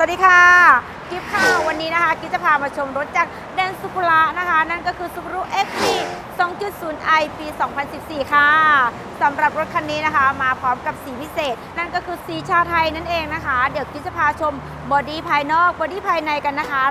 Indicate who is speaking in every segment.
Speaker 1: สวัสดีค่ะกิฟค่ะวันนี้นะคะกิฟจะพามาชมรถจากแดนสุคุระนะคะ นั่นก็คือ Subaru XV 2.0i ปี 2014 ค่ะสำหรับรถคันนี้นะคะ มาพร้อมกับสีพิเศษ นั่นก็คือสีชาไทยนั่นเองนะคะ เดี๋ยวกิฟจะพาชมบอดี้ภายนอกบอดี้ภายในกันนะคะ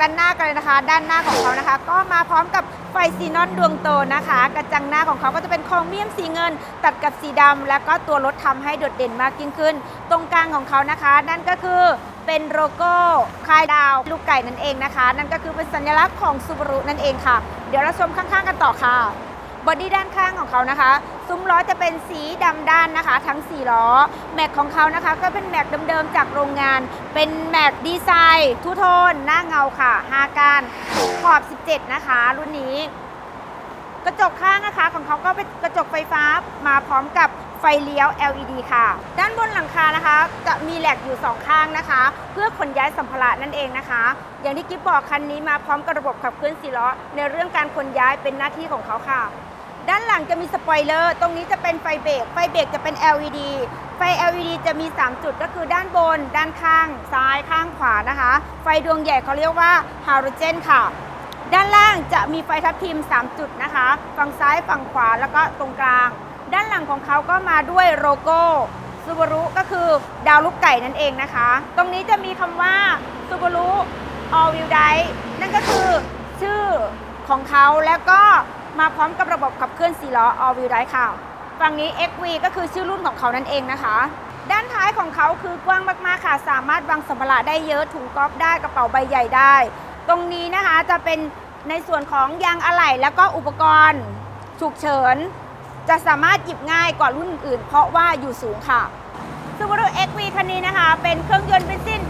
Speaker 1: ด้านหน้ากันเลยนะคะ ด้านหน้าของเขานะคะ ก็มาพร้อมกับไฟซีนอนดวงโตนะคะ กระจังหน้าของเขาก็จะเป็นโครเมียมสีเงิน ตัดกับสีดำแล้วก็ตัวรถทำให้โดดเด่นมากยิ่งขึ้น ตรงกลางของเขานะคะ นั่นก็คือเป็นโลโก้คายดาว ลูกไก่นั่นเองนะคะ นั่นก็คือเป็นสัญลักษณ์ของซูบารุนั่นเองค่ะ เดี๋ยวเราชมข้างๆกันต่อค่ะ บอดี้ด้านข้างของเขานะคะ ซุ้มล้อจะเป็นสีดำด้านนะคะ ทั้ง 4 ล้อ แม็กของเขานะคะ ก็เป็นแม็กเดิมๆจากโรงงาน เป็นแม็กดีไซน์ทูโทน หน้าเงาค่ะ 5การขอบ 17 นะคะ รุ่นนี้ กระจกข้างนะคะของเขาก็เป็นกระจกไฟฟ้ามาพร้อมกับไฟเลี้ยว LED ค่ะ ด้านบนหลังคานะคะ จะมีแหลกอยู่ 2 ข้างนะคะ เพื่อขนย้ายสัมภาระนั่นเองนะคะ อย่างที่กิ๊บบอกคันนี้มาพร้อมกับระบบขับเคลื่อน4ล้อในเรื่องการขนย้ายเป็นหน้าที่ของเขาค่ะ ด้านหลังจะมีสปอยเลอร์ ตรงนี้จะเป็นไฟเบรก ไฟเบรกจะเป็น LED ไฟ LED จะมี 3 จุดก็คือด้านบน ด้านข้าง ซ้ายข้างขวานะคะ ไฟดวงใหญ่เขาเรียกว่าฮาโลเจนค่ะ ด้านล่างจะมีไฟทับทิม 3 จุดนะคะ ฝั่งซ้ายฝั่งขวาแล้วก็ตรงกลาง ด้านหลังของเขาก็มาด้วยโลโก้ซูบารุก็คือดาวลูกไก่นั่นเองนะคะ ตรงนี้จะมีคำว่าซูบารุ All Wheel Drive นั่นก็คือชื่อของเขาแล้วก็ มาพร้อมกับระบบขับเคลื่อน4ล้อ All Wheel Drive ค่ะ ฝั่งนี้ XV ก็คือชื่อรุ่นของเขานั่นเองนะคะ ด้านท้ายของเขาคือกว้างมากๆค่ะ สามารถวางสัมภาระได้เยอะถุงกอล์ฟได้กระเป๋าใบใหญ่ได้ ตรงนี้นะคะจะเป็นในส่วนของยางอะไหล่แล้วก็อุปกรณ์ฉุกเฉิน จะสามารถหยิบง่ายกว่ารุ่นอื่น เพราะว่าอยู่สูงค่ะ Subaru XV คันนี้นะคะ เป็นเครื่องยนต์เบนซิน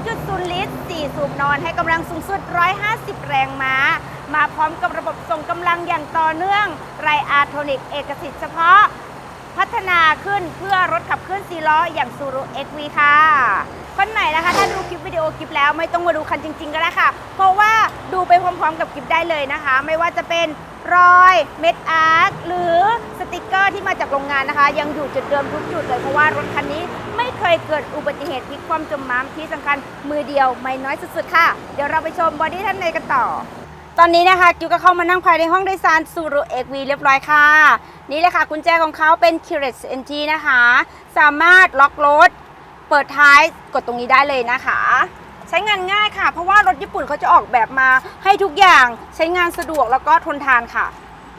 Speaker 1: 2.0 ลิตร 4 สูบนอนให้กำลังสูงสุด 150 แรงม้า มาพร้อมกับระบบส่งกำลังอย่างต่อเนื่องไรอาร์โทนิกเอกสิทธิ์เฉพาะ พัฒนาขึ้นเพื่อรถขับเคลื่อนสีล้ออย่าง Subaru XV ค่ะคนไหนนะคะถ้าดูคลิปวิดีโอคลิปแล้วไม่ต้องมาดูคันจริง ๆ ก็ได้ค่ะ เพราะว่าดูไปพร้อมๆ กับคลิปได้เลยนะคะ ไม่ว่าจะเป็นรอยเม็ดอาร์ตหรือสติกเกอร์ที่มาจากโรงงานนะคะ ยังอยู่จุดเดิมทุกจุดเลยเพราะว่ารถคันนี้ไม่เคยเกิดอุบัติเหตุพลิกคว่ำจมน้ำที่สำคัญมือเดียวไม่น้อยสุดๆค่ะ เดี๋ยวเราไปชมบอดี้ท่านในกันต่อ ตอนนี้นะคะกิวก็เข้ามานั่งภายในห้องโดยสารซูรุเอ็กวีเรียบร้อยค่ะ นี่เลยค่ะกุญแจของเขาเป็น c u r a t e NG นะคะ สามารถล็อกรถ เปิดท้ายกดตรงนี้ได้เลยนะคะ ใช้งานง่ายค่ะ เพราะว่ารถญี่ปุ่นเขาจะออกแบบมาให้ทุกอย่างใช้งานสะดวกแล้วก็ทนทานค่ะ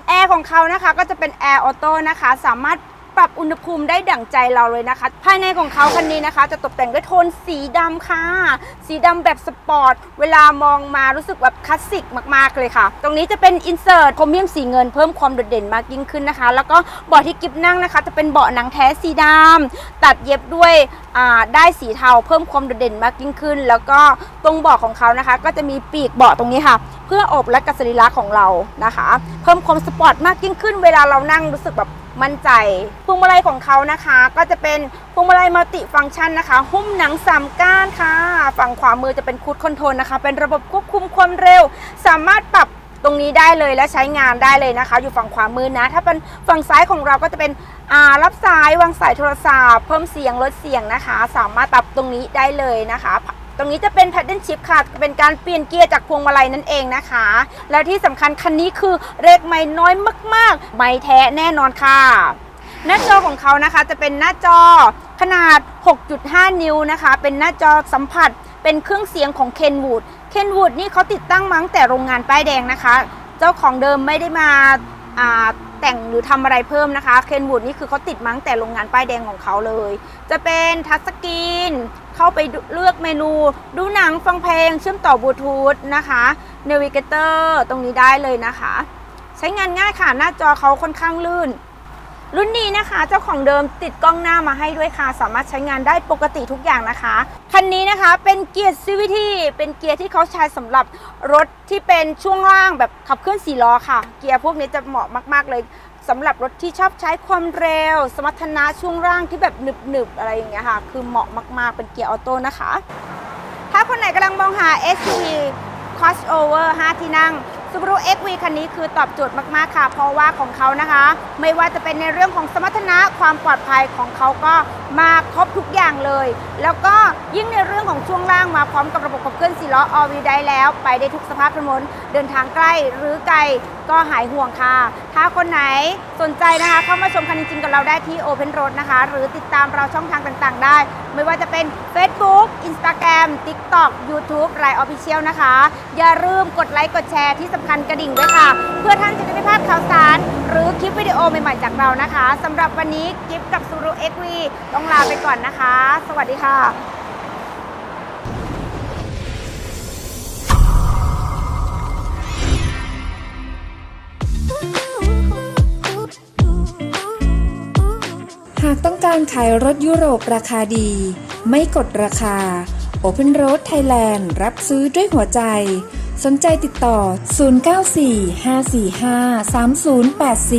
Speaker 1: แอร์ของเขานะคะก็จะเป็นแอร์ออโต้นะคะ สามารถ ปรับอุณหภูมิได้ดั่งใจเราเลยนะคะ ภายในของเขาคันนี้นะคะ จะตกแต่งด้วยโทนสีดำค่ะ สีดำแบบสปอร์ต เวลามองมารู้สึกแบบคลาสสิกมากๆเลยค่ะ ตรงนี้จะเป็นอินเสิร์ตโครเมียมสีเงินเพิ่มความโดดเด่นมากยิ่งขึ้นนะคะ แล้วก็เบาะที่กิฟนั่งนะคะ จะเป็นเบาะหนังแท้สีดำตัดเย็บด้วยได้สีเทาเพิ่มความโดดเด่นมากยิ่งขึ้น แล้วก็ตรงเบาะของเขานะคะ ก็จะมีปีกเบาะตรงนี้ค่ะ เพื่ออบและกัสรีระของเรานะคะ เพิ่มความสปอร์ตมากยิ่งขึ้น เวลาเรานั่งรู้สึกแบบ มั่นใจพวงมาลัยของเขานะคะ ก็จะเป็นพวงมาลัยมัลติฟังก์ชันนะคะ หุ้มหนังสามก้านค่ะ ฝั่งขวามือจะเป็นคูดคอนโทรลนะคะ เป็นระบบควบคุมความเร็ว สามารถปรับตรงนี้ได้เลยและใช้งานได้เลยนะคะ อยู่ฝั่งขวามือนะ ถ้าเป็นฝั่งซ้ายของเราก็จะเป็นรับสายวางสายโทรศัพท์ เพิ่มเสียงลดเสียงนะคะ สามารถปรับตรงนี้ได้เลยนะคะ ตรงนี้จะเป็น paddle shift ค่ะ เป็นการเปลี่ยนเกียร์จากพวงมาลัยนั่นเองนะคะ และที่สำคัญคันนี้คือเรกไม่น้อยมากๆ ไม่แท้แน่นอนค่ะ หน้าจอของเขานะคะจะเป็นหน้าจอขนาด 6.5 นิ้วนะคะ เป็นหน้าจอสัมผัส เป็นเครื่องเสียงของ Kenwood Kenwood นี่เขาติดตั้งมั้งแต่โรงงานป้ายแดงนะคะ เจ้าของเดิมไม่ได้มาาแต่งหรือทำอะไรเพิ่มนะคะ Kenwood นี่คือเขาติดมั้งแต่โรงงานป้ายแดงของเขาเลย จะเป็นทัชสกรีน เข้าไปเลือกเมนู ดูหนังฟังเพลง เชื่อมต่อบลูทูธนะคะ Navigator ตรงนี้ได้เลยนะคะ ใช้งานง่ายค่ะ หน้าจอเขาค่อนข้างลื่น รุ่นนี้นะคะ เจ้าของเดิมติดกล้องหน้ามาให้ด้วยค่ะ สามารถใช้งานได้ปกติทุกอย่างนะคะ คันนี้นะคะเป็นเกียร์ CVT เป็นเกียร์ที่เขาใช้สำหรับรถที่เป็นช่วงล่างแบบขับเคลื่อนสี่ล้อค่ะ เกียร์พวกนี้จะเหมาะมาก ๆเลย สำหรับรถที่ชอบใช้ความเร็ว สมรรถนะช่วงล่างที่แบบหนึบๆ อะไรอย่างเงี้ยค่ะ คือเหมาะมากๆ เป็นเกียร์ออโต้นะคะ ถ้าคนไหนกำลังมองหา SUV crossover 5 ที่นั่ง Subaru XV คันนี้คือตอบโจทย์มากๆ ค่ะ เพราะว่าของเขานะคะ ไม่ว่าจะเป็นในเรื่องของสมรรถนะความปลอดภัยของเขาก็มาครบทุกอย่างเลย แล้วก็ยิ่งในเรื่องของช่วงล่างมาพร้อมกับระบบขับเคลื่อน4ล้อ all wheel drive แล้ว ไปได้ทุกสภาพถนนเดินทางใกล้หรือไกล ก็หายห่วงค่ะ ถ้าคนไหนสนใจนะคะเข้ามาชมคันจริงๆกับเราได้ที่ Open Road นะคะ หรือติดตามเราช่องทางต่างๆ ได้ ไม่ว่าจะเป็น Facebook Instagram TikTok YouTube Line Official นะคะ อย่าลืมกดไลค์กดแชร์ที่สำคัญกระดิ่งด้วยค่ะ เพื่อท่านจะได้ไม่พลาดข่าวสาร หรือคลิปวิดีโอใหม่ๆจากเรานะคะสำหรับวันนี้กิฟกับ Suru XV ต้องลาไปก่อนนะคะ สวัสดีค่ะ
Speaker 2: หากต้องการขายรถยุโรปราคาดี ไม่กดราคา Open Road Thailand รับซื้อด้วยหัวใจ สนใจติดต่อ 094-545-3084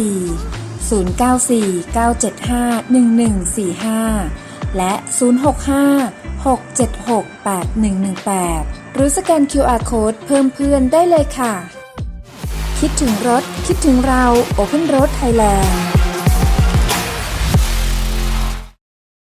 Speaker 2: 094-975-1145 และ 065-676-8118 หรือสแกน QR Code เพิ่มเพื่อนได้เลยค่ะ คิดถึงรถ คิดถึงเรา Open Road Thailand